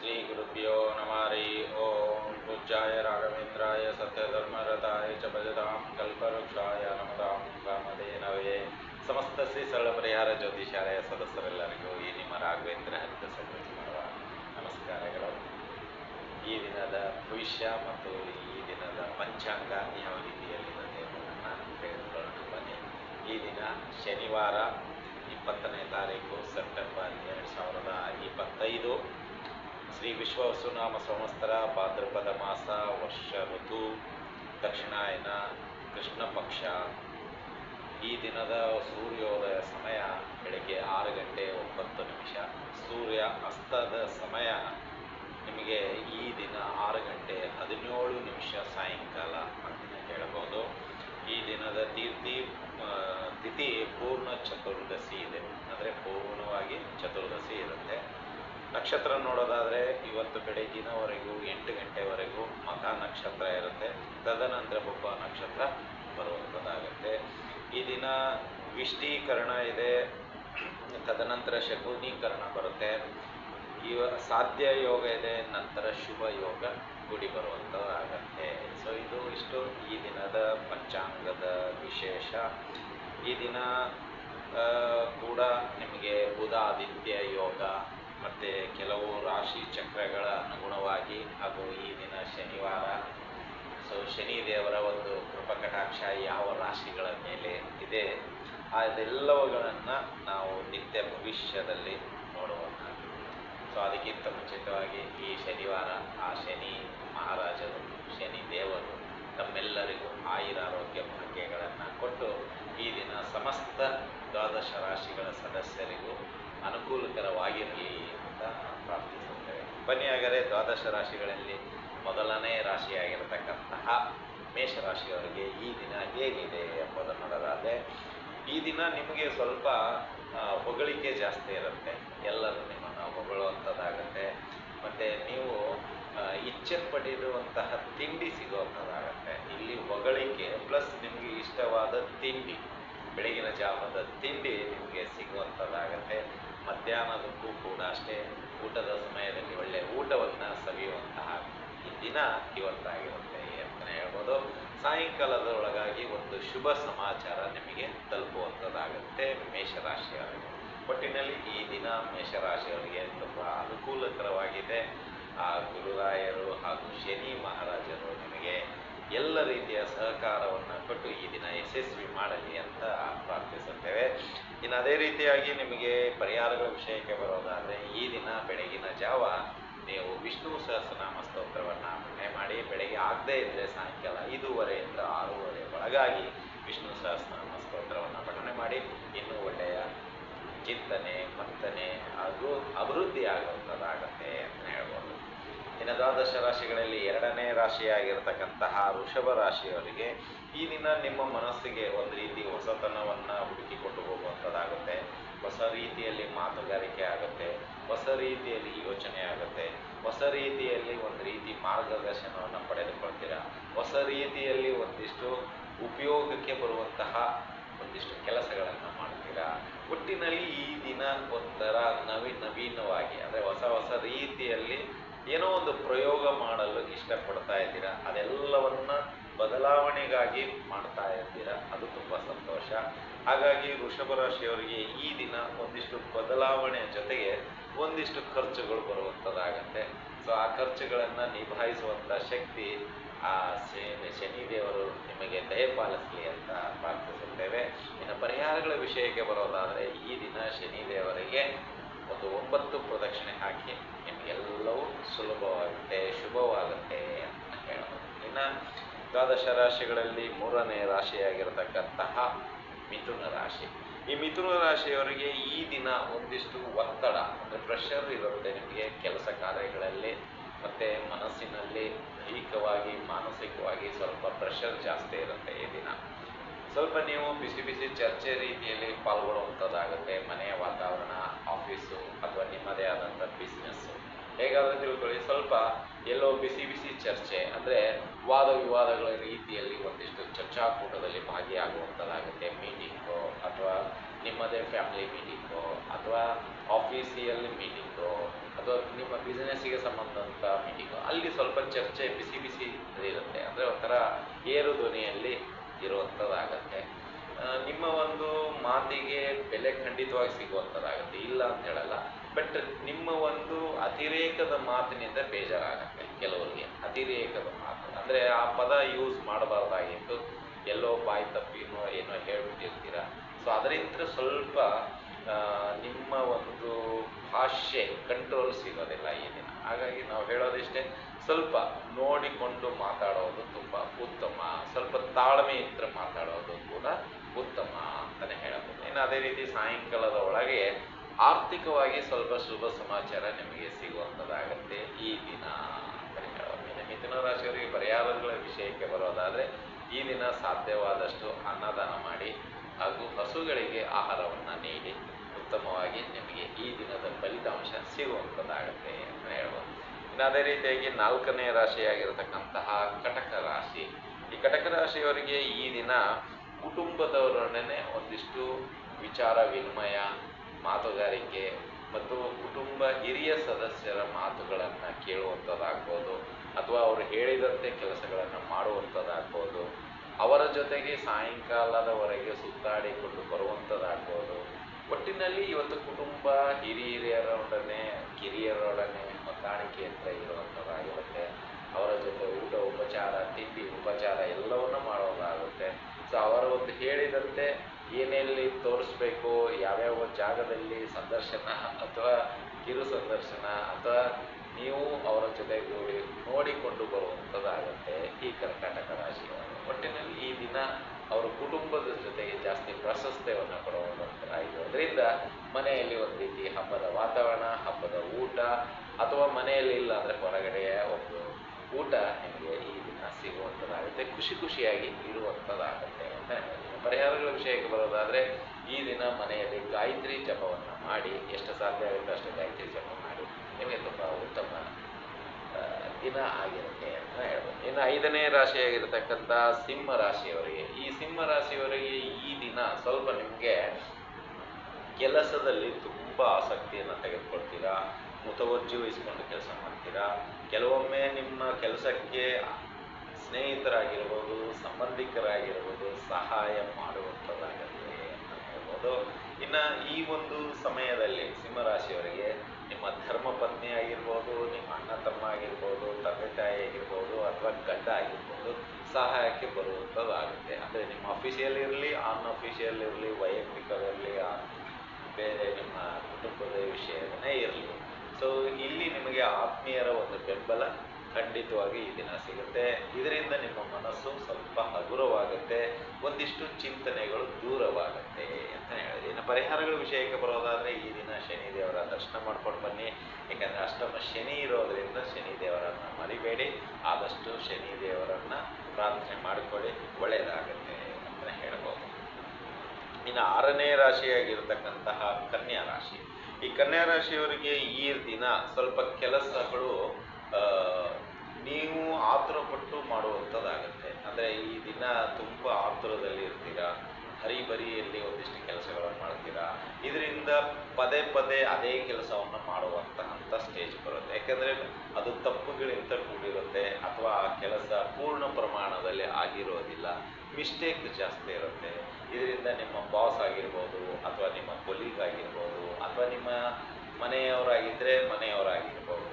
श्रीगुरुभ्यो नमः हरि ओं पूज्याय राघवेन्द्राय सत्यधर्मरताय च भजतां ಕಲ್ಪವೃಕ್ಷಾಯ ನಮತಾಂ ಕಾಮಧೇನವೇ ಸಮಸ್ತ ಶ್ರೀ ಸರಳ ಪರಿಹಾರ ಜ್ಯೋತಿಷಾಲಯ ಸದಸ್ಯರೆಲ್ಲರಿಗೂ ಈ ನಿಮ್ಮ ರಾಘವೇಂದ್ರ ಹರಿತ ಸಂಗತಿ ಮಾಡುವ ನಮಸ್ಕಾರಗಳು ಈ ದಿನದ ಭವಿಷ್ಯ ಮತ್ತು ಈ ದಿನದ ಪಂಚಾಂಗ ಯಾವ ರೀತಿಯಲ್ಲಿದೆ ಎಂಬುದನ್ನು ತಿಳಿದುಕೊಳ್ಳೋಣ ಬನ್ನಿ ಈ ದಿನ ಶನಿವಾರ ಇಪ್ಪತ್ತನೇ ತಾರೀಕು ಸೆಪ್ಟೆಂಬರ್ ಎರಡು ಸಾವಿರದ ಇಪ್ಪತ್ತೈದು ಶ್ರೀ ವಿಶ್ವವಸುನಾಮ ಸಂವತ್ಸರ ಭಾದ್ರಪದ ಮಾಸ ವರ್ಷ ಋತು ದಕ್ಷಿಣಾಯನ ಕೃಷ್ಣ ಪಕ್ಷ. ಈ ದಿನದ ಸೂರ್ಯೋದಯ ಸಮಯ ಬೆಳಗ್ಗೆ ಆರು ಗಂಟೆ ಒಂಬತ್ತು ನಿಮಿಷ. ಸೂರ್ಯ ಅಸ್ತದ ಸಮಯ ನಿಮಗೆ ಈ ದಿನ ಆರು ಗಂಟೆ ಹದಿನೇಳು ನಿಮಿಷ ಸಾಯಂಕಾಲ ಅಂತ ಹೇಳ್ಬೋದು. ಈ ದಿನದ ತೀರ್ಥಿ ತಿಥಿ ಪೂರ್ಣ ಚತುರ್ದಶಿ ಇದೆ. ಅಂದರೆ ಪೂರ್ಣವಾಗಿ ಚತುರ್ದಶಿ ಇರುತ್ತೆ. ನಕ್ಷತ್ರ ನೋಡೋದಾದರೆ ಇವತ್ತು ಬೆಳಿಗ್ಗಿನವರೆಗೂ ಎಂಟು ಗಂಟೆವರೆಗೂ ಮಖ ನಕ್ಷತ್ರ ಇರುತ್ತೆ. ತದನಂತರ ಬೊಬ್ಬ ನಕ್ಷತ್ರ ಬರುವಂಥದ್ದಾಗುತ್ತೆ. ಈ ದಿನ ವಿಷ್ಟೀಕರಣ ಇದೆ. ತದನಂತರ ಶಕುನೀಕರಣ ಬರುತ್ತೆ. ಇವ ಸಾಧ್ಯ ಯೋಗ ಇದೆ, ನಂತರ ಶುಭ ಯೋಗ ಕೂಡಿ ಬರುವಂಥದ್ದಾಗತ್ತೆ. ಸೊ ಇದು ಇಷ್ಟು ಈ ದಿನದ ಪಂಚಾಂಗದ ವಿಶೇಷ. ಈ ದಿನ ಕೂಡ ನಿಮಗೆ ಬುಧ ಆದಿತ್ಯ ಯೋಗ ಮತ್ತು ಕೆಲವು ರಾಶಿ ಚಕ್ರಗಳ ಅನುಗುಣವಾಗಿ ಹಾಗೂ ಈ ದಿನ ಶನಿವಾರ. ಸೊ ಶನಿ ದೇವರ ಒಂದು ಕೃಪಕಟಾಕ್ಷ ಯಾವ ರಾಶಿಗಳ ಮೇಲೆ ಇದೆ? ಅದೆಲ್ಲವುಗಳನ್ನು ನಾವು ನಿತ್ಯ ಭವಿಷ್ಯದಲ್ಲಿ ನೋಡುವಂಥ ಸೊ ಅದಕ್ಕಿಂತ ಮುಂಚಿತವಾಗಿ ಈ ಶನಿವಾರ ಆ ಶನಿ ಮಹಾರಾಜರು, ಶನಿ ದೇವರು ತಮ್ಮೆಲ್ಲರಿಗೂ ಆಯುರಾರೋಗ್ಯ ಭಾಗ್ಯಗಳನ್ನು ಕೊಟ್ಟು ಈ ದಿನ ಸಮಸ್ತ ದ್ವಾದಶ ರಾಶಿಗಳ ಸದಸ್ಯರಿಗೂ ಅನುಕೂಲಕರವಾಗಿರಲಿ ಅಂತ ಪ್ರಾರ್ಥಿಸುತ್ತೇವೆ. ಬನ್ನಿ ಹಾಗಾದರೆ ದ್ವಾದಶ ರಾಶಿಗಳಲ್ಲಿ ಮೊದಲನೇ ರಾಶಿಯಾಗಿರತಕ್ಕಂತಹ ಮೇಷರಾಶಿಯವರಿಗೆ ಈ ದಿನ ಹೇಗಿದೆ ಎಂಬುದನ್ನು ನೋಡೋದಾದರೆ, ಈ ದಿನ ನಿಮಗೆ ಸ್ವಲ್ಪ ಹೊಗಳಿಕೆ ಜಾಸ್ತಿ ಇರುತ್ತೆ. ಎಲ್ಲರೂ ನಿಮ್ಮನ್ನು ಹೊಗಳುವಂಥದ್ದಾಗತ್ತೆ. ಮತ್ತು ನೀವು ಇಚ್ಛೆ ಪಟ್ಟಿರುವಂತಹ ತಿಂಡಿ ಸಿಗುವಂಥದ್ದಾಗತ್ತೆ. ಇಲ್ಲಿ ಹೊಗಳಿಕೆ ಪ್ಲಸ್ ನಿಮಗೆ ಇಷ್ಟವಾದ ತಿಂಡಿ. ಬೆಳಗಿನ ಜಾವದ ತಿಂಡಿ ನಿಮಗೆ ಸಿಗುವಂಥದ್ದಾಗತ್ತೆ. ಮಧ್ಯಾಹ್ನದಕ್ಕೂ ಕೂಡ ಅಷ್ಟೇ. ಊಟದ ಸಮಯದಲ್ಲಿ ಒಳ್ಳೆಯ ಊಟವನ್ನು ಸವಿಯುವಂತಹ ಈ ದಿನ ಇವತ್ತಾಗಿರುತ್ತೆ ಅಂತಲೇ ಹೇಳ್ಬೋದು. ಸಾಯಂಕಾಲದೊಳಗಾಗಿ ಒಂದು ಶುಭ ಸಮಾಚಾರ ನಿಮಗೆ ತಲುಪುವಂಥದ್ದಾಗುತ್ತೆ ಮೇಷರಾಶಿಯವರಿಗೆ. ಒಟ್ಟಿನಲ್ಲಿ ಈ ದಿನ ಮೇಷರಾಶಿಯವರಿಗೆ ತುಂಬ ಅನುಕೂಲಕರವಾಗಿದೆ. ಆ ಗುರುರಾಯರು ಹಾಗೂ ಶನಿ ಮಹಾರಾಜರು ನಿಮಗೆ ಎಲ್ಲ ರೀತಿಯ ಸಹಕಾರವನ್ನು ಕೊಟ್ಟು ಈ ದಿನ ಯಶಸ್ವಿ ಮಾಡಲಿ ಅಂತ ಪ್ರಾರ್ಥಿಸುತ್ತೇವೆ. ಇನ್ನು ಅದೇ ರೀತಿಯಾಗಿ ನಿಮಗೆ ಪರಿಹಾರಗಳ ವಿಷಯಕ್ಕೆ ಬರೋದಾದರೆ ಈ ದಿನ ಬೆಳಗಿನ ಜಾವ ನೀವು ವಿಷ್ಣು ಸಹಸ್ರನಾಮ ಸ್ತೋತ್ರವನ್ನು ಪಠನೆ ಮಾಡಿ ಬೆಳಗ್ಗೆ ಆಗದೇ ಇದ್ದರೆ ಸಾಯಂಕಾಲ ಐದೂವರೆಯಿಂದ ಆರೂವರೆ ಒಳಗಾಗಿ ವಿಷ್ಣು ಸಹಸ್ರನಾಮ ಸ್ತೋತ್ರವನ್ನು ಪಠನೆ ಮಾಡಿ ಇನ್ನೂ ಒಳ್ಳೆಯ ಚಿಂತನೆ ಮತ್ತನೆ ಹಾಗೂ ಅಭಿವೃದ್ಧಿ ಆಗುವಂಥದ್ದಾಗತ್ತೆ ಇನ್ನು ರಾಶಿಗಳಲ್ಲಿ ಎರಡನೇ ರಾಶಿಯಾಗಿರ್ತಕ್ಕಂತಹ ವೃಷಭ ರಾಶಿಯವರಿಗೆ ಈ ದಿನ ನಿಮ್ಮ ಮನಸ್ಸಿಗೆ ಒಂದು ರೀತಿ ಹೊಸತನವನ್ನು ಹುಡುಕಿಕೊಂಡು ಹೋಗುವಂಥದ್ದಾಗುತ್ತೆ. ಹೊಸ ರೀತಿಯಲ್ಲಿ ಮಾತುಗಾರಿಕೆ ಆಗುತ್ತೆ, ಹೊಸ ರೀತಿಯಲ್ಲಿ ಯೋಚನೆ ಆಗುತ್ತೆ, ಹೊಸ ರೀತಿಯಲ್ಲಿ ಒಂದು ರೀತಿ ಮಾರ್ಗದರ್ಶನವನ್ನು ಪಡೆದುಕೊಳ್ತೀರಾ? ಹೊಸ ರೀತಿಯಲ್ಲಿ ಒಂದಿಷ್ಟು ಉಪಯೋಗಕ್ಕೆ ಬರುವಂತಹ ಒಂದಿಷ್ಟು ಕೆಲಸಗಳನ್ನು ಮಾಡ್ತೀರಾ? ಒಟ್ಟಿನಲ್ಲಿ ಈ ದಿನ ಒಂಥರ ನವಿ ನವೀನವಾಗಿ, ಅಂದರೆ ಹೊಸ ಹೊಸ ರೀತಿಯಲ್ಲಿ ಏನೋ ಒಂದು ಪ್ರಯೋಗ ಮಾಡಲು ಇಷ್ಟಪಡ್ತಾ ಇದ್ದೀರಾ? ಅದೆಲ್ಲವನ್ನ ಬದಲಾವಣೆಗಾಗಿ ಮಾಡ್ತಾ ಇದ್ದೀರಾ? ಅದು ತುಂಬ ಸಂತೋಷ. ಹಾಗಾಗಿ ವೃಷಭ ರಾಶಿಯವರಿಗೆ ಈ ದಿನ ಒಂದಿಷ್ಟು ಬದಲಾವಣೆ ಜೊತೆಗೆ ಒಂದಿಷ್ಟು ಖರ್ಚುಗಳು ಬರುವಂಥದ್ದಾಗತ್ತೆ ಸೊ ಆ ಖರ್ಚುಗಳನ್ನು ನಿಭಾಯಿಸುವಂಥ ಶಕ್ತಿ ಆ ಶನಿ ಶನಿದೇವರು ನಿಮಗೆ ದಯಪಾಲಿಸಲಿ ಅಂತ ಪ್ರಾರ್ಥಿಸುತ್ತೇವೆ. ಇನ್ನು ಪರಿಹಾರಗಳ ವಿಷಯಕ್ಕೆ ಬರೋದಾದರೆ ಈ ದಿನ ಶನಿದೇವರಿಗೆ ಒಂದು ಒಂಬತ್ತು ಪ್ರದಕ್ಷಿಣೆ ಹಾಕಿ ನಿಮಗೆಲ್ಲವೂ ಸುಲಭವಾಗುತ್ತೆ, ಶುಭವಾಗುತ್ತೆ ಅಂತ ಹೇಳ್ಬೋದು ಇನ್ನು ದ್ವಾದಶ ರಾಶಿಗಳಲ್ಲಿ ಮೂರನೇ ರಾಶಿಯಾಗಿರತಕ್ಕಂತಹ ಮಿಥುನ ರಾಶಿ. ಈ ಮಿಥುನ ರಾಶಿಯವರಿಗೆ ಈ ದಿನ ಒಂದಿಷ್ಟು ಒತ್ತಡ ಅಂದರೆ ಪ್ರೆಷರ್ ಇರುತ್ತೆ ನಿಮಗೆ ಕೆಲಸ ಕಾರ್ಯಗಳಲ್ಲಿ, ಮತ್ತು ಮನಸ್ಸಿನಲ್ಲಿ ದೈಹಿಕವಾಗಿ, ಮಾನಸಿಕವಾಗಿ ಸ್ವಲ್ಪ ಪ್ರೆಷರ್ ಜಾಸ್ತಿ ಇರುತ್ತೆ ಈ ದಿನ. ಸ್ವಲ್ಪ ನೀವು ಬಿಸಿ ಬಿಸಿ ಚರ್ಚೆ ರೀತಿಯಲ್ಲಿ ಪಾಲ್ಗೊಳ್ಳುವಂಥದ್ದಾಗುತ್ತೆ, ಮನೆಯ ವಾತಾವರಣ ಆಫೀಸು ಅಥವಾ ನಿಮ್ಮದೇ ಆದಂಥ ಬಿಸ್ನೆಸ್ಸು ಹೇಗಾದರೂ ತಿಳ್ಕೊಳ್ಳಿ, ಸ್ವಲ್ಪ ಎಲ್ಲೋ ಬಿಸಿ ಬಿಸಿ ಚರ್ಚೆ, ಅಂದರೆ ವಾದ ವಿವಾದಗಳ ರೀತಿಯಲ್ಲಿ ಒಂದಿಷ್ಟು ಚರ್ಚಾಕೂಟದಲ್ಲಿ ಭಾಗಿಯಾಗುವಂಥದ್ದಾಗುತ್ತೆ ಮೀಟಿಂಗು ಅಥವಾ ನಿಮ್ಮದೇ ಫ್ಯಾಮಿಲಿ ಮೀಟಿಂಗು ಅಥವಾ ಆಫೀಸಿಯಲ್ ಮೀಟಿಂಗು ಅಥವಾ ನಿಮ್ಮ ಬಿಸ್ನೆಸ್ಸಿಗೆ ಸಂಬಂಧಂಥ ಮೀಟಿಂಗು ಅಲ್ಲಿ ಸ್ವಲ್ಪ ಚರ್ಚೆ ಬಿಸಿ ಬಿಸಿ ಇರುತ್ತೆ. ಅಂದರೆ ಒಂಥರ ಏರು ಧ್ವನಿಯಲ್ಲಿ ಇರುವಂಥದ್ದಾಗತ್ತೆ ನಿಮ್ಮ ಒಂದು ಮಾತಿಗೆ ಬೆಲೆ ಖಂಡಿತವಾಗಿ ಸಿಗುವಂಥದ್ದಾಗತ್ತೆ ಇಲ್ಲ ಅಂತ ಹೇಳಲ್ಲ ಬಟ್ ನಿಮ್ಮ ಒಂದು ಅತಿರೇಕದ ಮಾತಿನಿಂದ ಬೇಜಾರಾಗತ್ತೆ ಕೆಲವರಿಗೆ. ಅತಿರೇಕದ ಮಾತು. ಅಂದರೆ ಆ ಪದ ಯೂಸ್ ಮಾಡಬಾರ್ದಾಗಿತ್ತು. ಎಲ್ಲೋ ಬಾಯಿ ತಪ್ಪಿನೋ ಏನೋ ಹೇಳ್ಬಿಟ್ಟಿರ್ತೀರಾ. ಸೊ ಅದರಿಂದ ಸ್ವಲ್ಪ ನಿಮ್ಮ ಒಂದು ಭಾಷೆ ಕಂಟ್ರೋಲ್ ಸಿಗೋದಿಲ್ಲ ಏನಿಲ್ಲ ಹಾಗಾಗಿ ನಾವು ಹೇಳೋದಿಷ್ಟೇ ಸ್ವಲ್ಪ ನೋಡಿಕೊಂಡು ಮಾತಾಡೋದು ತುಂಬ ಉತ್ತಮ, ಸ್ವಲ್ಪ ತಾಳ್ಮೆ ಇದ್ರೆ ಮಾತಾಡೋದು ಕೂಡ ಉತ್ತಮ ಅಂತಲೇ ಹೇಳಬಹುದು. ಇನ್ನು ಅದೇ ರೀತಿ ಸಾಯಂಕಾಲದ ಒಳಗೆ ಆರ್ಥಿಕವಾಗಿ ಸ್ವಲ್ಪ ಶುಭ ಸಮಾಚಾರ ನಿಮಗೆ ಸಿಗುವಂಥದ್ದಾಗತ್ತೆ ಈ ದಿನ ಅಂತಲೇ ಹೇಳಬಹುದು. ಇನ್ನು ಮಿಥುನ ರಾಶಿಯವರಿಗೆ ಪರಿಹಾರಗಳ ವಿಷಯಕ್ಕೆ ಬರೋದಾದರೆ ಈ ದಿನ ಸಾಧ್ಯವಾದಷ್ಟು ಅನ್ನದಾನ ಮಾಡಿ ಹಾಗೂ ಹಸುಗಳಿಗೆ ಆಹಾರವನ್ನು ನೀಡಿ ಉತ್ತಮವಾಗಿ ನಿಮಗೆ ಈ ದಿನದ ಫಲಿತಾಂಶ ಸಿಗುವಂಥದ್ದಾಗತ್ತೆ ಅಂತ ಹೇಳ್ಬೋದು ಅದೇ ರೀತಿಯಾಗಿ ನಾಲ್ಕನೇ ರಾಶಿಯಾಗಿರತಕ್ಕಂತಹ ಕಟಕ ರಾಶಿ. ಈ ಕಟಕ ರಾಶಿಯವರಿಗೆ ಈ ದಿನ ಕುಟುಂಬದವರೊಡನೆ ಒಂದಿಷ್ಟು ವಿಚಾರ, ವಿನಿಮಯ, ಮಾತುಗಾರಿಕೆ ಮತ್ತು ಕುಟುಂಬ ಹಿರಿಯ ಸದಸ್ಯರ ಮಾತುಗಳನ್ನು ಕೇಳುವಂಥದ್ದಾಗ್ಬೋದು ಅಥವಾ ಅವರು ಹೇಳಿದಂತೆ ಕೆಲಸಗಳನ್ನು ಮಾಡುವಂಥದ್ದಾಗ್ಬೋದು ಅವರ ಜೊತೆಗೆ ಸಾಯಂಕಾಲದವರೆಗೆ ಸುತ್ತಾಡಿಕೊಂಡು ಬರುವಂಥದ್ದಾಗ್ಬೋದು ಒಟ್ಟಿನಲ್ಲಿ ಇವತ್ತು ಕುಟುಂಬ ಹಿರಿಯರೊಡನೆ, ಕಿರಿಯರೊಡನೆ ಹೊಂದಾಣಿಕೆ ಅಂತ ಇರುವಂಥದ್ದಾಗಿರುತ್ತೆ ಅವರ ಜೊತೆ ಊಟ, ಉಪಚಾರ, ತಿಂಡಿ, ಉಪಚಾರ ಎಲ್ಲವನ್ನು ಮಾಡೋದಾಗುತ್ತೆ. ಸೊ ಅವರ ಒಂದು ಹೇಳಿದಂತೆ ಏನೆಲ್ಲಿ ತೋರಿಸ್ಬೇಕು, ಯಾವ್ಯಾವ ಜಾಗದಲ್ಲಿ ಸಂದರ್ಶನ ಅಥವಾ ಕಿರು ಸಂದರ್ಶನ ಅಥವಾ ನೀವು ಅವರ ಜೊತೆಗೂಡಿ ನೋಡಿಕೊಂಡು ಬರುವಂಥದ್ದಾಗುತ್ತೆ ಈ ಕರ್ನಾಟಕ ರಾಶಿಯವರು ಒಟ್ಟಿನಲ್ಲಿ ಈ ದಿನ ಅವರ ಕುಟುಂಬದ ಜೊತೆಗೆ ಜಾಸ್ತಿ ಪ್ರಾಶಸ್ತ್ಯವನ್ನು ಕೊಡುವುದರಿಂದ ಮನೆಯಲ್ಲಿ ಒಂದು ರೀತಿ ಹಬ್ಬದ ವಾತಾವರಣ, ಹಬ್ಬದ ಊಟ ಅಥವಾ ಮನೆಯಲ್ಲಿ ಇಲ್ಲ ಅಂದರೆ ಹೊರಗಡೆಯ ಒಂದು ಊಟ ನಿಮಗೆ ಈ ದಿನ ಸಿಗುವಂಥದ್ದಾಗುತ್ತೆ ಖುಷಿ ಖುಷಿಯಾಗಿ ಇರುವಂಥದ್ದಾಗುತ್ತೆ ಅಂತ ಹೇಳ್ತೀನಿ. ಪರಿಹಾರಗಳ ವಿಷಯಕ್ಕೆ ಬರೋದಾದರೆ ಈ ದಿನ ಮನೆಯಲ್ಲಿ ಗಾಯತ್ರಿ ಜಪವನ್ನು ಮಾಡಿ. ಎಷ್ಟು ಸಾಧ್ಯ ಆಗುತ್ತೋ ಅಷ್ಟು ಗಾಯತ್ರಿ ಜಪ ಮಾಡಿ. ನಿಮಗೆ ತುಂಬ ಉತ್ತಮ ದಿನ ಆಗಿರುತ್ತೆ ಅಂತ ಹೇಳ್ಬೋದು. ಇನ್ನು ಐದನೇ ರಾಶಿಯಾಗಿರ್ತಕ್ಕಂಥ ಸಿಂಹ ರಾಶಿಯವರಿಗೆ ಈ ಸಿಂಹ ರಾಶಿಯವರಿಗೆ ಈ ದಿನ ಸ್ವಲ್ಪ ನಿಮಗೆ ಕೆಲಸದಲ್ಲಿ ತುಂಬ ಆಸಕ್ತಿಯನ್ನು ತೆಗೆದುಕೊಳ್ತೀರಾ? ಮುತವರ್ಜಿ ವಹಿಸಿಕೊಂಡು ಕೆಲಸ ಮಾಡ್ತೀರಾ? ಕೆಲವೊಮ್ಮೆ ನಿಮ್ಮ ಕೆಲಸಕ್ಕೆ ಸ್ನೇಹಿತರಾಗಿರ್ಬೋದು, ಸಂಬಂಧಿಕರಾಗಿರ್ಬೋದು ಸಹಾಯ ಮಾಡುವಂಥದ್ದಾಗತ್ತೆ ಅಂತ ಹೇಳ್ಬೋದು. ಇನ್ನು ಈ ಒಂದು ಸಮಯದಲ್ಲಿ ಸಿಂಹರಾಶಿಯವರಿಗೆ ನಿಮ್ಮ ಧರ್ಮಪತ್ನಿ ಆಗಿರ್ಬೋದು, ನಿಮ್ಮ ಅಣ್ಣ ತಮ್ಮ ಆಗಿರ್ಬೋದು, ತಂದೆ ತಾಯಿ ಆಗಿರ್ಬೋದು ಅಥವಾ ಗಂಡ ಆಗಿರ್ಬೋದು ಸಹಾಯಕ್ಕೆ ಬರುವಂಥದ್ದಾಗುತ್ತೆ ಅಂದರೆ ನಿಮ್ಮ ಅಫಿಷಿಯಲ್ ಇರಲಿ ಆನ್ ಅಫಿಷಿಯಲ್ ಇರಲಿ ವೈಯಕ್ತಿಕವಿರಲಿ ಬೇರೆ ನಿಮ್ಮ ಕುಟುಂಬದ ವಿಷಯನೇ ಇರಲಿ. ಸೊ ಇಲ್ಲಿ ನಿಮಗೆ ಆತ್ಮೀಯರ ಒಂದು ಬೆಂಬಲ ಖಂಡಿತವಾಗಿ ಈ ದಿನ ಸಿಗುತ್ತೆ. ಇದರಿಂದ ನಿಮ್ಮ ಮನಸ್ಸು ಸ್ವಲ್ಪ ಹಗುರವಾಗುತ್ತೆ. ಒಂದಿಷ್ಟು ಚಿಂತನೆಗಳು ದೂರವಾಗುತ್ತೆ ಅಂತ ಹೇಳಿದೆ. ಇನ್ನು ಪರಿಹಾರಗಳ ವಿಷಯಕ್ಕೆ ಬರೋದಾದರೆ ಈ ದಿನ ಶನಿ ದೇವರ ದರ್ಶನ ಮಾಡ್ಕೊಂಡು ಬನ್ನಿ. ಯಾಕಂದರೆ ಅಷ್ಟಮ ಶನಿ ಇರೋದರಿಂದ ಶನಿ ದೇವರನ್ನು ಮರಿಬೇಡಿ. ಆದಷ್ಟು ಶನಿ ದೇವರನ್ನು ಪ್ರಾರ್ಥನೆ ಮಾಡಿಕೊಳ್ಳಿ. ಒಳ್ಳೆಯದಾಗುತ್ತೆ ಅಂತ ಹೇಳ್ಬೋದು. ಇನ್ನು ಆರನೇ ರಾಶಿಯಾಗಿರ್ತಕ್ಕಂತಹ ಕನ್ಯಾ ರಾಶಿ. ಈ ಕನ್ಯಾ ರಾಶಿಯವರಿಗೆ ಈ ದಿನ ಸ್ವಲ್ಪ ಕೆಲಸಗಳು ನೀವು ಆತುರಪಟ್ಟು ಮಾಡುವಂಥದ್ದಾಗುತ್ತೆ. ಅಂದರೆ ಈ ದಿನ ತುಂಬ ಆತುರದಲ್ಲಿ ಇರ್ತೀರಾ? ಹರಿಬರಿಯಲ್ಲಿ ಒಂದಿಷ್ಟು ಕೆಲಸಗಳನ್ನು ಮಾಡ್ತೀರಾ? ಇದರಿಂದ ಪದೇ ಪದೇ ಅದೇ ಕೆಲಸವನ್ನು ಮಾಡುವಂತಹ ಸ್ಟೇಜ್ ಬರುತ್ತೆ. ಯಾಕೆಂದರೆ ಅದು ತಪ್ಪುಗಳಿಂದ ಕೂಡಿರುತ್ತೆ ಅಥವಾ ಆ ಕೆಲಸ ಪೂರ್ಣ ಪ್ರಮಾಣದಲ್ಲಿ ಆಗಿರೋದಿಲ್ಲ. ಮಿಸ್ಟೇಕ್ ಜಾಸ್ತಿ ಇರುತ್ತೆ. ಇದರಿಂದ ನಿಮ್ಮ ಬಾಸ್ ಆಗಿರ್ಬೋದು ಅಥವಾ ನಿಮ್ಮ ಕೊಲೀಗ್ ಆಗಿರ್ಬೋದು ಅಥವಾ ನಿಮ್ಮ ಮನೆಯವರಾಗಿದ್ದರೆ ಮನೆಯವರಾಗಿರ್ಬೋದು.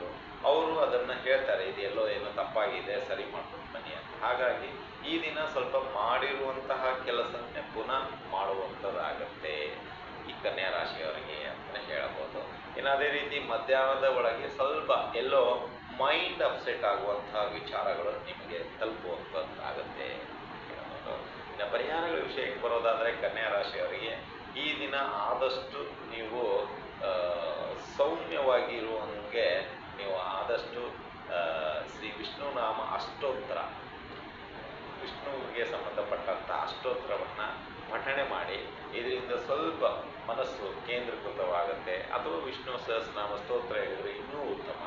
ಅವರು ಅದನ್ನು ಹೇಳ್ತಾರೆ, ಇದು ಎಲ್ಲೋ ಏನೋ ತಪ್ಪಾಗಿದೆ, ಸರಿ ಮಾಡ್ಕೊಂಡು ಬನ್ನಿ ಅಂತ. ಹಾಗಾಗಿ ಈ ದಿನ ಸ್ವಲ್ಪ ಮಾಡಿರುವಂತಹ ಕೆಲಸವನ್ನೇ ಪುನಃ ಮಾಡುವಂಥದ್ದಾಗತ್ತೆ ಈ ಕನ್ಯಾ ರಾಶಿಯವರಿಗೆ ಅಂತಲೇ ಹೇಳಬಹುದು. ಇನ್ನು ಅದೇ ರೀತಿ ಮಧ್ಯಾಹ್ನದ ಒಳಗೆ ಸ್ವಲ್ಪ ಎಲ್ಲೋ ಮೈಂಡ್ ಅಪ್ಸೆಟ್ ಆಗುವಂತಹ ವಿಚಾರಗಳು ನಿಮಗೆ ತಲುಪುವಂಥದ್ದಾಗತ್ತೆ ಹೇಳಬಹುದು. ಇನ್ನು ಪರಿಹಾರಗಳ ವಿಷಯಕ್ಕೆ ಬರೋದಾದರೆ ಕನ್ಯಾ ರಾಶಿಯವರಿಗೆ ಈ ದಿನ ಆದಷ್ಟು ನೀವು ಸೌಮ್ಯವಾಗಿರುವಂಗೆ ನೀವು ಆದಷ್ಟು ಶ್ರೀ ವಿಷ್ಣು ನಾಮ ಅಷ್ಟೋತ್ತರ, ವಿಷ್ಣುವಿಗೆ ಸಂಬಂಧಪಟ್ಟಂಥ ಅಷ್ಟೋತ್ತರವನ್ನು ಪಠಣೆ ಮಾಡಿ, ಇದರಿಂದ ಸ್ವಲ್ಪ ಮನಸ್ಸು ಕೇಂದ್ರೀಕೃತವಾಗುತ್ತೆ. ಅಥವಾ ವಿಷ್ಣು ಸಹಸ್ರನಾಮ ಸ್ತೋತ್ರ ಹೇಳಿದರೆ ಇನ್ನೂ ಉತ್ತಮ.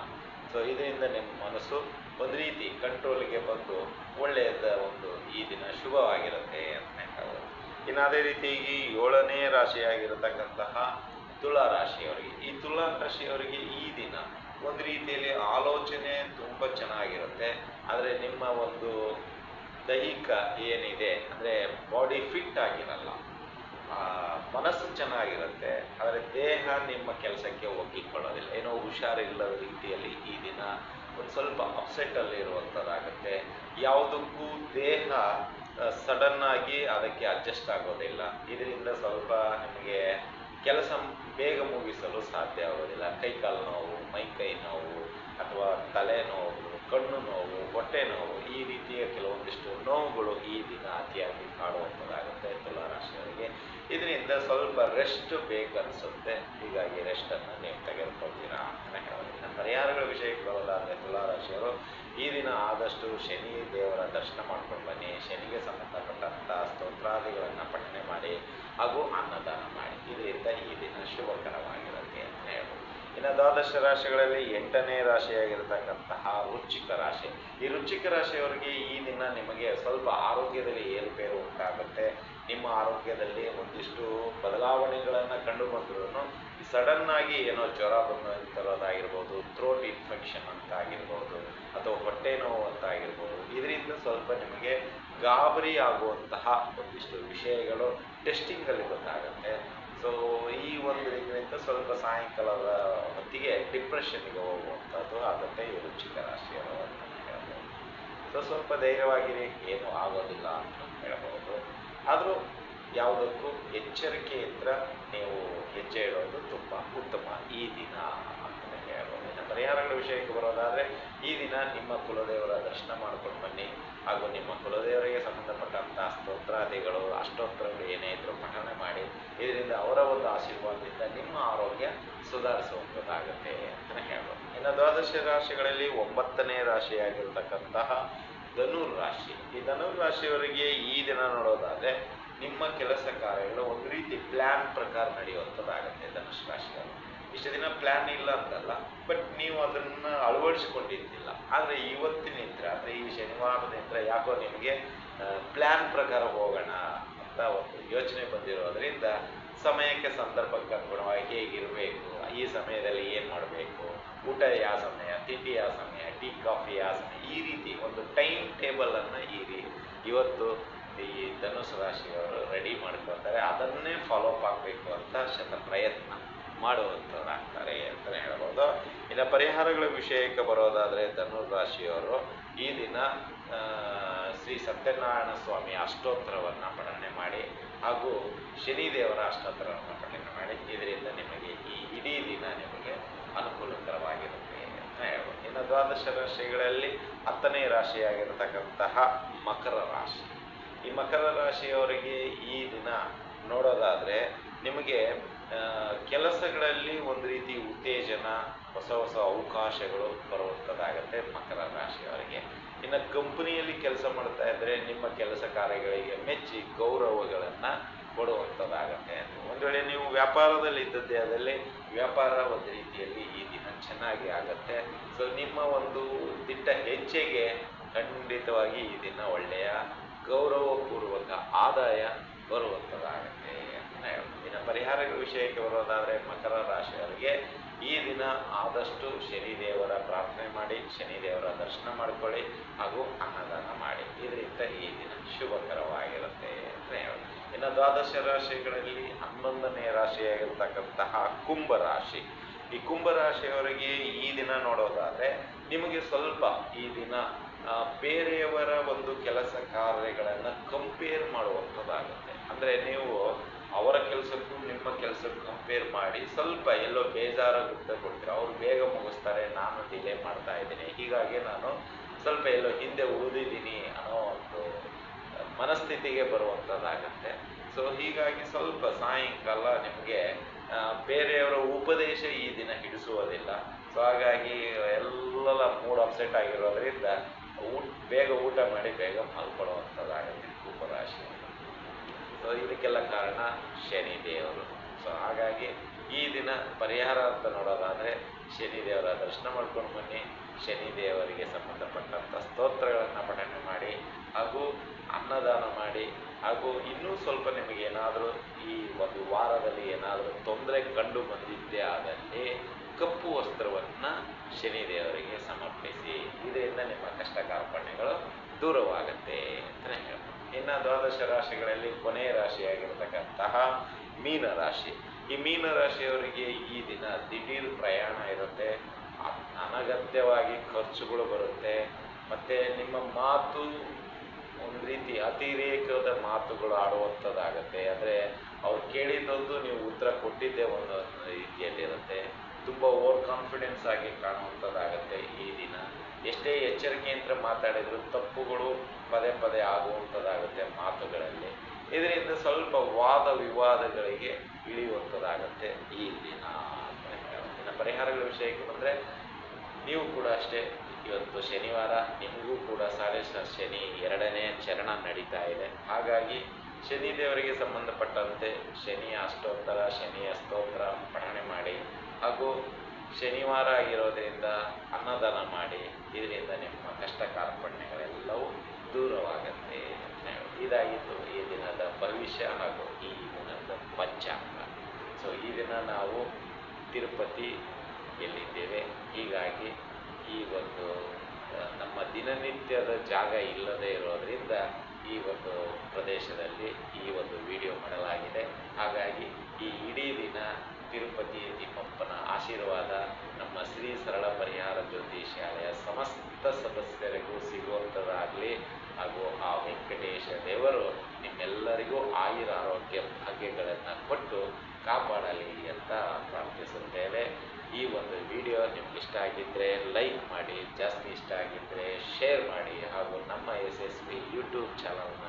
ಸೊ ಇದರಿಂದ ನಿಮ್ಮ ಮನಸ್ಸು ಒಂದು ರೀತಿ ಕಂಟ್ರೋಲಿಗೆ ಬಂದು ಒಳ್ಳೆಯದ ಒಂದು ಈ ದಿನ ಶುಭವಾಗಿರುತ್ತೆ ಅಂತ ಹೇಳ್ಬೋದು ಇನ್ನು ಅದೇ ರೀತಿಯಾಗಿ ಏಳನೇ ರಾಶಿಯಾಗಿರತಕ್ಕಂತಹ ತುಲಾ ರಾಶಿಯವರಿಗೆ, ಈ ತುಲಾ ರಾಶಿಯವರಿಗೆ ಈ ದಿನ ಒಂದು ರೀತಿಯಲ್ಲಿ ಆಲೋಚನೆ ತುಂಬ ಚೆನ್ನಾಗಿರುತ್ತೆ. ಆದರೆ ನಿಮ್ಮ ಒಂದು ದೈಹಿಕ ಏನಿದೆ, ಅಂದರೆ ಬಾಡಿ ಫಿಟ್ ಆಗಿರಲ್ಲ ಮನಸ್ಸು ಚೆನ್ನಾಗಿರುತ್ತೆ, ಆದರೆ ದೇಹ ನಿಮ್ಮ ಕೆಲಸಕ್ಕೆ ಒಗ್ಗಿಕೊಳ್ಳೋದಿಲ್ಲ. ಏನೋ ಹುಷಾರಿಲ್ಲದ ರೀತಿಯಲ್ಲಿ ಈ ದಿನ ಒಂದು ಸ್ವಲ್ಪ ಅಪ್ಸೆಟ್ಟಲ್ಲಿ ಇರುವಂಥದ್ದಾಗುತ್ತೆ ಯಾವುದಕ್ಕೂ ದೇಹ ಸಡನ್ನಾಗಿ ಅದಕ್ಕೆ ಅಡ್ಜಸ್ಟ್ ಆಗೋದಿಲ್ಲ. ಇದರಿಂದ ಸ್ವಲ್ಪ ನಿಮಗೆ ಕೆಲಸ ಬೇಗ ಮುಗಿಸಲು ಸಾಧ್ಯ ಆಗೋದಿಲ್ಲ. ಕೈಕಾಲು ನೋವು ಮೈಕೈ ನೋವು ಅಥವಾ ತಲೆ ನೋವು, ಕಣ್ಣು ನೋವು, ಹೊಟ್ಟೆ ನೋವು ಈ ರೀತಿಯ ಕೆಲವೊಂದಿಷ್ಟು ನೋವುಗಳು ಈ ದಿನ ಅತಿಯಾಗಿ ಕಾಡುವಂಥದ್ದಾಗುತ್ತೆ ತುಲಾರಾಶಿಯವರಿಗೆ ಇದರಿಂದ ಸ್ವಲ್ಪ ರೆಸ್ಟ್ ಬೇಕನ್ಸುತ್ತೆ ಹೀಗಾಗಿ ರೆಸ್ಟನ್ನು ನೀವು ತೆಗೆದುಕೊಳ್ತೀರಾ ಅಂತಲೇ ಹೇಳೋದಿಲ್ಲ ಪರಿಹಾರಗಳ ವಿಷಯಕ್ಕೆ ಬರೋದಾದರೆ ತುಲಾರಾಶಿಯವರು ಈ ದಿನ ಆದಷ್ಟು ಶನಿ ದೇವರ ದರ್ಶನ ಮಾಡ್ಕೊಂಡು ಬನ್ನಿ. ಶನಿಗೆ ಸಂಬಂಧಪಟ್ಟಂಥ ಸ್ತೋತ್ರಾದಿಗಳನ್ನು ಪಠನೆ ಮಾಡಿ ಹಾಗೂ ಅನ್ನದಾನ ಮಾಡಿ. ಇದರಿಂದ ಈ ದಿನ ಶುಭಕರವಾಗಿರುತ್ತೆ ಅಂತ ಹೇಳ್ಬೋದು. ಇನ್ನು ದ್ವಾದಶ ರಾಶಿಗಳಲ್ಲಿ ಎಂಟನೇ ರಾಶಿಯಾಗಿರತಕ್ಕಂತಹ ರುಚಿಕ ರಾಶಿ. ಈ ರುಚಿಕ ರಾಶಿಯವರಿಗೆ ಈ ದಿನ ನಿಮಗೆ ಸ್ವಲ್ಪ ಆರೋಗ್ಯದಲ್ಲಿ ಏರುಪೇರು ಉಂಟಾಗುತ್ತೆ. ನಿಮ್ಮ ಆರೋಗ್ಯದಲ್ಲಿ ಒಂದಿಷ್ಟು ಬದಲಾವಣೆಗಳನ್ನು ಕಂಡು ಬಂದ್ರೂ ಸಡನ್ನಾಗಿ ಏನೋ ಜ್ವರ ಬಂದಿರೋದಾಗಿರ್ಬೋದು ಅಥವಾ ಹೊಟ್ಟೆ ನೋವು ಅಂತ ಆಗಿರ್ಬೋದು. ಇದರಿಂದ ಸ್ವಲ್ಪ ನಿಮಗೆ ಗಾಬರಿ ಆಗುವಂತಹ ಒಂದಿಷ್ಟು ವಿಷಯಗಳು ಟೆಸ್ಟಿಂಗಲ್ಲಿ ಗೊತ್ತಾಗುತ್ತೆ. ಸೊ ಈ ಒಂದು ಇದರಿಂದ ಸ್ವಲ್ಪ ಸಾಯಂಕಾಲದ ಹೊತ್ತಿಗೆ ಡಿಪ್ರೆಷನ್ಗೆ ಹೋಗುವಂಥದ್ದು ಆಗುತ್ತೆ. ಈ ವೃಶ್ಚಿಕ ರಾಶಿಯವರು ಅಂತ ಹೇಳ್ಬೋದು. ಸೊ ಸ್ವಲ್ಪ ಧೈರ್ಯವಾಗಿರಿ. ಏನೂ ಆಗೋದಿಲ್ಲ ಅಂತ ಹೇಳ್ಬೋದು. ಆದರೂ ಯಾವುದಕ್ಕೂ ಎಚ್ಚರಿಕೆಯಿಂದ ನೀವು ಹೆಜ್ಜೆ ಇಡೋದು ತುಂಬ ಉತ್ತಮ ಈ ದಿನ. ಪರಿಹಾರಗಳ ವಿಷಯಕ್ಕೆ ಬರೋದಾದರೆ ಈ ದಿನ ನಿಮ್ಮ ಕುಲದೇವರ ದರ್ಶನ ಮಾಡ್ಕೊಂಡು ಬನ್ನಿ. ಹಾಗೂ ನಿಮ್ಮ ಕುಲದೇವರಿಗೆ ಸಂಬಂಧಪಟ್ಟಂಥ ಸ್ತೋತ್ರಾದಿಗಳು, ಅಷ್ಟೋತ್ತರಗಳು ಏನೇ ಇದ್ರೂ ಪಠನೆ ಮಾಡಿ, ಇದರಿಂದ ಅವರ ಒಂದು ಆಶೀರ್ವಾದದಿಂದ ನಿಮ್ಮ ಆರೋಗ್ಯ ಸುಧಾರಿಸುವಂಥದ್ದಾಗುತ್ತೆ ಅಂತಲೇ ಹೇಳ್ಬೋದು. ಇನ್ನು ದ್ವಾದಶ ರಾಶಿಗಳಲ್ಲಿ ಒಂಬತ್ತನೇ ರಾಶಿಯಾಗಿರ್ತಕ್ಕಂತಹ ಧನುರ್ ರಾಶಿ. ಈ ಧನುರ್ ರಾಶಿಯವರಿಗೆ ಈ ದಿನ ನೋಡೋದಾದರೆ ನಿಮ್ಮ ಕೆಲಸ ಕಾರ್ಯಗಳು ಒಂದು ರೀತಿ ಪ್ಲ್ಯಾನ್ ಪ್ರಕಾರ ನಡೆಯುವಂಥದ್ದಾಗುತ್ತೆ ಧನುಷ್ ರಾಶಿಯವರು ಇಷ್ಟು ದಿನ ಪ್ಲ್ಯಾನ್ ಇಲ್ಲ ಅಂತಲ್ಲ ಬಟ್ ನೀವು ಅದನ್ನು ಅಳವಡಿಸ್ಕೊಂಡಿದ್ದಿಲ್ಲ ಆದರೆ ಇವತ್ತಿನಿಂದ ಅಂದರೆ ಈ ಶನಿವಾರದಿಂದ ಯಾಕೋ ನಿಮಗೆ ಪ್ಲ್ಯಾನ್ ಪ್ರಕಾರ ಹೋಗೋಣ ಅಂತ ಒಂದು ಯೋಚನೆ ಬಂದಿರೋದ್ರಿಂದ ಸಮಯಕ್ಕೆ ಸಂದರ್ಭಕ್ಕೆ ಅನುಗುಣವಾಗಿ ಹೇಗಿರಬೇಕು, ಈ ಸಮಯದಲ್ಲಿ ಏನು ಮಾಡಬೇಕು, ಊಟ ಯಾವ ಸಮಯ, ತಿಂಡಿ ಯಾವ ಸಮಯ, ಟೀ, ಕಾಫಿ ಯಾವ ಸಮಯ, ಈ ರೀತಿ ಒಂದು ಟೈಮ್ ಟೇಬಲನ್ನು ಈ ಇವತ್ತು ಈ ಧನುಸು ರಾಶಿಯವರು ರೆಡಿ ಮಾಡ್ಕೊಳ್ತಾರೆ ಅದನ್ನೇ ಫಾಲೋ ಅಪ್ ಆಗಬೇಕು ಅಂತ ಶತ ಪ್ರಯತ್ನ ಮಾಡುವಂಥವ್ರಾಗ್ತಾರೆ ಅಂತಲೇ ಹೇಳ್ಬೋದು. ಇನ್ನು ಪರಿಹಾರಗಳ ವಿಷಯಕ್ಕೆ ಬರೋದಾದರೆ ಧನುರ್ ರಾಶಿಯವರು ಈ ದಿನ ಶ್ರೀ ಸತ್ಯನಾರಾಯಣ ಸ್ವಾಮಿ ಅಷ್ಟೋತ್ತರವನ್ನು ಪಠನೆ ಮಾಡಿ ಹಾಗೂ ಶನಿದೇವರ ಅಷ್ಟೋತ್ತರವನ್ನು ಪಠನೆ ಮಾಡಿ ಇದರಿಂದ ನಿಮಗೆ ಈ ಇಡೀ ದಿನ ನಿಮಗೆ ಅನುಕೂಲಕರವಾಗಿರುತ್ತೆ ಅಂತ ಹೇಳ್ಬೋದು. ಇನ್ನು ದ್ವಾದಶ ರಾಶಿಗಳಲ್ಲಿ ಹತ್ತನೇ ರಾಶಿಯಾಗಿರತಕ್ಕಂತಹ ಮಕರ ರಾಶಿ. ಈ ಮಕರ ರಾಶಿಯವರಿಗೆ ಈ ದಿನ ನೋಡೋದಾದರೆ ನಿಮಗೆ ಕೆಲಸಗಳಲ್ಲಿ ಒಂದು ರೀತಿ ಉತ್ತೇಜನ, ಹೊಸ ಹೊಸ ಅವಕಾಶಗಳು ಬರುವಂಥದ್ದಾಗತ್ತೆ ಮಕರ ರಾಶಿಯವರಿಗೆ. ಇನ್ನು ಕಂಪನಿಯಲ್ಲಿ ಕೆಲಸ ಮಾಡ್ತಾ ಇದ್ದರೆ ನಿಮ್ಮ ಕೆಲಸ ಕಾರ್ಯಗಳಿಗೆ ಮೆಚ್ಚಿ ಗೌರವಗಳನ್ನು ಕೊಡುವಂಥದ್ದಾಗತ್ತೆ ಒಂದು ವೇಳೆ ನೀವು ವ್ಯಾಪಾರದಲ್ಲಿ ಇದ್ದದ್ದೇ ಅದರಲ್ಲಿ ವ್ಯಾಪಾರ ಒಂದು ರೀತಿಯಲ್ಲಿ ಈ ದಿನ ಚೆನ್ನಾಗಿ ಆಗುತ್ತೆ. ಸೊ ನಿಮ್ಮ ಒಂದು ದಿಟ್ಟ ಹೆಜ್ಜೆಗೆ ಖಂಡಿತವಾಗಿ ಈ ದಿನ ಒಳ್ಳೆಯ ಗೌರವಪೂರ್ವಕ ಆದಾಯ ಬರುವಂಥದ್ದಾಗತ್ತೆ ಅಂತ ಹೇಳ್ಬೋದು. ಪರಿಹಾರಗಳ ವಿಷಯಕ್ಕೆ ಬರೋದಾದರೆ ಮಕರ ರಾಶಿಯವರಿಗೆ ಈ ದಿನ ಆದಷ್ಟು ಶನಿದೇವರ ಪ್ರಾರ್ಥನೆ ಮಾಡಿ, ಶನಿದೇವರ ದರ್ಶನ ಮಾಡಿಕೊಳ್ಳಿ ಹಾಗೂ ಅನ್ನದಾನ ಮಾಡಿ. ಇದರಿಂದ ಈ ದಿನ ಶುಭಕರವಾಗಿರುತ್ತೆ ಅಂತ ಹೇಳಿ ಇನ್ನು ದ್ವಾದಶ ರಾಶಿಗಳಲ್ಲಿ ಹನ್ನೊಂದನೇ ರಾಶಿಯಾಗಿರ್ತಕ್ಕಂತಹ ಕುಂಭ ರಾಶಿ. ಈ ಕುಂಭ ರಾಶಿಯವರಿಗೆ ಈ ದಿನ ನೋಡೋದಾದರೆ ನಿಮಗೆ ಸ್ವಲ್ಪ ಈ ದಿನ ಬೇರೆಯವರ ಒಂದು ಕೆಲಸ ಕಾರ್ಯಗಳನ್ನು ಕಂಪೇರ್ ಮಾಡುವಂಥದ್ದಾಗುತ್ತೆ. ಅಂದರೆ ನೀವು ಅವರ ಕೆಲಸಕ್ಕೂ ನಿಮ್ಮ ಕೆಲಸಕ್ಕೂ ಕಂಪೇರ್ ಮಾಡಿ ಸ್ವಲ್ಪ ಎಲ್ಲೋ ಬೇಜಾರಾಗುತ್ತೆ ಕೊಡ್ತೀರ ಅವ್ರು ಬೇಗ ಮುಗಿಸ್ತಾರೆ, ನಾನು ಡಿಲೇ ಮಾಡ್ತಾ ಇದ್ದೀನಿ. ಹೀಗಾಗಿ ನಾನು ಸ್ವಲ್ಪ ಎಲ್ಲೋ ಹಿಂದೆ ಉಳಿದಿದ್ದೀನಿ ಅನ್ನೋ ಒಂದು ಮನಸ್ಥಿತಿಗೆ ಬರುವಂಥದ್ದಾಗತ್ತೆ ಸೊ ಹೀಗಾಗಿ ಸ್ವಲ್ಪ ಸಾಯಂಕಾಲ ನಿಮಗೆ ಬೇರೆಯವರ ಉಪದೇಶ ಈ ದಿನ ಹಿಡಿಸುವುದಿಲ್ಲ. ಸೊ ಹಾಗಾಗಿ ಎಲ್ಲ ಮೂಡ್ ಅಪ್ಸೆಟ್ ಆಗಿರೋದ್ರಿಂದ ಊಟ ಬೇಗ ಊಟ ಮಾಡಿ ಬೇಗ ಮಲ್ಕೊಳ್ಳುವಂಥದ್ದಾಗುತ್ತೆ ಕುಂಭರಾಶಿ ಇದಕ್ಕೆಲ್ಲ ಕಾರಣ ಶನಿದೇವರು. ಸೊ ಹಾಗಾಗಿ ಈ ದಿನ ಪರಿಹಾರ ಅಂತ ನೋಡೋದಾದರೆ ಶನಿದೇವರ ದರ್ಶನ ಮಾಡ್ಕೊಂಡು ಬನ್ನಿ. ಶನಿದೇವರಿಗೆ ಸಂಬಂಧಪಟ್ಟಂಥ ಸ್ತೋತ್ರಗಳನ್ನು ಪಠನೆ ಮಾಡಿ, ಹಾಗೂ ಅನ್ನದಾನ ಮಾಡಿ, ಹಾಗೂ ಇನ್ನೂ ಸ್ವಲ್ಪ ನಿಮಗೆ ಏನಾದರೂ ಈ ಒಂದು ವಾರದಲ್ಲಿ ಏನಾದರೂ ತೊಂದರೆ ಕಂಡು ಬಂದಿದ್ದೇ ಆದಲ್ಲಿ ಕಪ್ಪು ವಸ್ತ್ರವನ್ನು ಶನಿದೇವರಿಗೆ ಸಮರ್ಪಿಸಿ. ಇದರಿಂದ ನಿಮ್ಮ ಕಷ್ಟ ಕಾರ್ಪಣ್ಯಗಳು ದೂರವಾಗುತ್ತೆ ಅಂತಲೇ ಹೇಳ್ಬೋದು ಇನ್ನು ದ್ವಾದಶ ರಾಶಿಗಳಲ್ಲಿ ಕೊನೆಯ ರಾಶಿಯಾಗಿರ್ತಕ್ಕಂತಹ ಮೀನ ರಾಶಿ. ಈ ಮೀನ ರಾಶಿಯವರಿಗೆ ಈ ದಿನ ದಿಢೀರ್ ಪ್ರಯಾಣ ಇರುತ್ತೆ. ಅನಗತ್ಯವಾಗಿ ಖರ್ಚುಗಳು ಬರುತ್ತೆ. ಮತ್ತು ನಿಮ್ಮ ಮಾತು ಒಂದು ರೀತಿ ಅತಿರೇಕದ ಮಾತುಗಳು ಆಡುವಂಥದ್ದಾಗತ್ತೆ. ಅಂದರೆ ಅವ್ರು ಕೇಳಿದ್ದೊಂದು ನೀವು ಉತ್ತರ ಕೊಟ್ಟಿದ್ದೇ ಒಂದು ರೀತಿಯಲ್ಲಿರುತ್ತೆ. ತುಂಬ ಓವರ್ ಕಾನ್ಫಿಡೆನ್ಸ್ ಆಗಿ ಕಾಣುವಂಥದ್ದಾಗತ್ತೆ ಈ ದಿನ. ಎಷ್ಟೇ ಎಚ್ಚರಿಕೆಯಿಂದ ಮಾತಾಡಿದ್ರು ತಪ್ಪುಗಳು ಪದೇ ಪದೇ ಆಗುವಂಥದ್ದಾಗುತ್ತೆ ಮಾತುಗಳಲ್ಲಿ. ಇದರಿಂದ ಸ್ವಲ್ಪ ವಾದ ವಿವಾದಗಳಿಗೆ ಇಳಿಯುವಂಥದ್ದಾಗತ್ತೆ ಈ ದಿನ. ಇನ್ನು ಪರಿಹಾರಗಳ ವಿಷಯಕ್ಕೆ ಬಂದರೆ ನೀವು ಕೂಡ ಅಷ್ಟೇ. ಇವತ್ತು ಶನಿವಾರ, ನಿಮಗೂ ಕೂಡ ಸಾಡೆ ಶನಿ ಎರಡನೇ ಚರಣ ನಡೀತಾ ಇದೆ. ಹಾಗಾಗಿ ಶನಿ ದೇವರಿಗೆ ಸಂಬಂಧಪಟ್ಟಂತೆ ಶನಿಯ ಅಷ್ಟೋತ್ತರ, ಶನಿಯ ಸ್ತೋತ್ರ, ಪಠಣೆ ಮಾಡಿ. ಹಾಗೂ ಶನಿವಾರ ಆಗಿರೋದ್ರಿಂದ ಅನ್ನದಾನ ಮಾಡಿ, ಇದರಿಂದ ನಿಮ್ಮ ಕಷ್ಟ ಕಾರ್ಪಣ್ಯಗಳೆಲ್ಲವೂ ದೂರವಾಗತ್ತೆ ಅಂತ ಹೇಳಿ. ಇದಾಗಿತ್ತು ಈ ದಿನದ ಭವಿಷ್ಯ ಹಾಗೂ ಈ ದಿನದ ಪಂಚಾಂಗ. ಸೊ ಈ ದಿನ ನಾವು ತಿರುಪತಿ ಎಲ್ಲಿದ್ದೇವೆ? ಹೀಗಾಗಿ ಈ ಒಂದು ನಮ್ಮ ದಿನನಿತ್ಯದ ಜಾಗ ಇಲ್ಲದೆ ಇರೋದರಿಂದ ಈ ಒಂದು ಪ್ರದೇಶದಲ್ಲಿ ಈ ಒಂದು ವಿಡಿಯೋ ಮಾಡಲಾಗಿದೆ. ಹಾಗಾಗಿ ಈ ಇಡೀ ದಿನ ತಿರುಪತಿ ತಿಮ್ಮಪ್ಪನ ಆಶೀರ್ವಾದ ನಮ್ಮ ಶ್ರೀ ಸರಳ ಪರಿಹಾರ ಜ್ಯೋತಿ ಶಾಲೆಯ ಸಮಸ್ತ ಸದಸ್ಯರಿಗೂ ಸಿಗುವಂಥದ್ದಾಗಲಿ. ಹಾಗೂ ಆ ವೆಂಕಟೇಶ ದೇವರು ನಿಮ್ಮೆಲ್ಲರಿಗೂ ಆಯುರ ಆರೋಗ್ಯ ಭಾಗ್ಯಗಳನ್ನು ಕೊಟ್ಟು ಕಾಪಾಡಲಿ ಅಂತ ಪ್ರಾರ್ಥಿಸುತ್ತೇವೆ. ಈ ಒಂದು ವಿಡಿಯೋ ನಿಮ್ಗೆ ಇಷ್ಟ ಆಗಿದ್ದರೆ ಲೈಕ್ ಮಾಡಿ, ಜಾಸ್ತಿ ಇಷ್ಟ ಆಗಿದ್ದರೆ ಶೇರ್ ಮಾಡಿ ಹಾಗೂ ನಮ್ಮ ಎಸ್ ಎಸ್ ಪಿ ಯೂಟ್ಯೂಬ್ ಚಾನಲ್ನ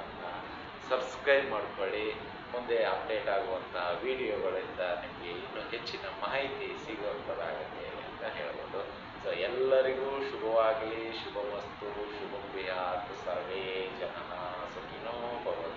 ಸಬ್ಸ್ಕ್ರೈಬ್ ಮಾಡ್ಕೊಳ್ಳಿ. ಮುಂದೆ ಅಪ್ಡೇಟ್ ಆಗುವಂಥ ವಿಡಿಯೋಗಳಿಂದ ನಿಮಗೆ ಇನ್ನೂ ಹೆಚ್ಚಿನ ಮಾಹಿತಿ ಸಿಗುವಂಥದ್ದಾಗುತ್ತೆ ಅಂತ ಹೇಳ್ಬೋದು. ಸೊ ಎಲ್ಲರಿಗೂ ಶುಭವಾಗಲಿ ಶುಭ ವಸ್ತು ಶುಭ ಸರ್ವೇ ಜನನ ಸುಖಿನೋ ಭವಂತು.